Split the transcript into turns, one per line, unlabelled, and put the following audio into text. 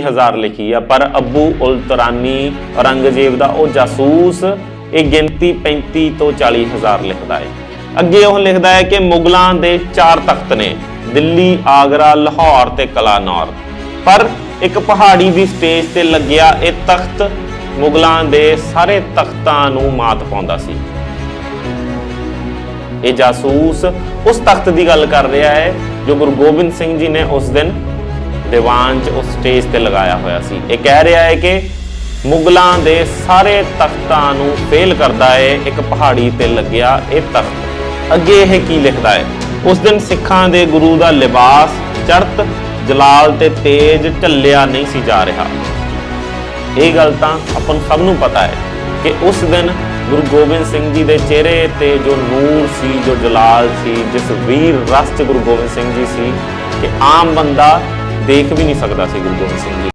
ਹਜ਼ਾਰ ਲਿਖੀ ਆ, ਪਰ ਅਬੂ ਉਲ ਤਰਾਨੀ ਔਰੰਗਜ਼ੇਬ ਦਾ ਉਹ ਜਾਸੂਸ, ਇਹ ਗਿਣਤੀ 35 ਤੋਂ 40 ਲਿਖਦਾ ਹੈ। ਅੱਗੇ ਉਹ ਲਿਖਦਾ ਹੈ ਕਿ ਮੁਗਲਾਂ ਦੇ ਚਾਰ ਤਖਤ ਨੇ, ਦਿੱਲੀ, ਆਗਰਾ, ਲਾਹੌਰ ਤੇ ਕਲਾਨੌਰ। ਪਰ ਇੱਕ ਪਹਾੜੀ ਦੀ ਸਟੇਜ ਤੇ ਲੱਗਿਆ, ਇਹ ਤਖਤ ਮੁਗਲਾਂ ਦੇ ਸਾਰੇ ਤਖਤਾਂ ਨੂੰ ਮਾਤ ਪਾਉਂਦਾ ਸੀ। ਇਹ ਜਾਸੂਸ ਉਸ ਤਖਤ ਦੀ ਗੱਲ ਕਰ ਰਿਹਾ ਹੈ, ਜੋ ਗੁਰੂ ਗੋਬਿੰਦ ਸਿੰਘ ਜੀ ਨੇ ਉਸ ਦਿਨ ਦੀਵਾਨ 'ਚ ਉਸ ਸਟੇਜ ਤੇ ਲਗਾਇਆ ਹੋਇਆ ਸੀ। ਇਹ ਕਹਿ ਰਿਹਾ ਹੈ ਕਿ ਮੁਗਲਾਂ ਦੇ ਸਾਰੇ ਤਖਤਾਂ ਨੂੰ ਫੇਲ ਕਰਦਾ ਹੈ, ਇੱਕ ਪਹਾੜੀ ਤੇ ਲੱਗਿਆ ਇਹ ਤਖਤ। ਅੱਗੇ ਇਹ ਕੀ ਲਿਖਦਾ ਹੈ? ਉਸ ਦਿਨ ਸਿੱਖਾਂ ਦੇ ਗੁਰੂ ਦਾ ਲਿਬਾਸ ਚੜਤ ਜਲਾਲ ਤੇ ਤੇਜ ਢੱਲਿਆ ਨਹੀਂ ਸੀ ਜਾ ਰਿਹਾ। ਇਹ ਗੱਲ ਤਾਂ ਆਪਾਂ ਨੂੰ ਸਭ ਨੂੰ ਪਤਾ ਹੈ ਕਿ ਉਸ ਦਿਨ ਗੁਰੂ ਗੋਬਿੰਦ ਸਿੰਘ ਜੀ ਦੇ ਚਿਹਰੇ ਤੇ ਜੋ ਨੂਰ ਸੀ, ਜੋ ਜਲਾਲ ਸੀ, ਜਿਸ ਵੀਰ ਰਸ ਚ ਗੁਰੂ ਗੋਬਿੰਦ ਸਿੰਘ ਜੀ ਸੀ, ਕਿ ਆਮ ਬੰਦਾ ਦੇਖ ਵੀ ਨਹੀਂ ਸਕਦਾ ਸੀ ਗੁਰੂ ਗੋਬਿੰਦ ਸਿੰਘ ਜੀ।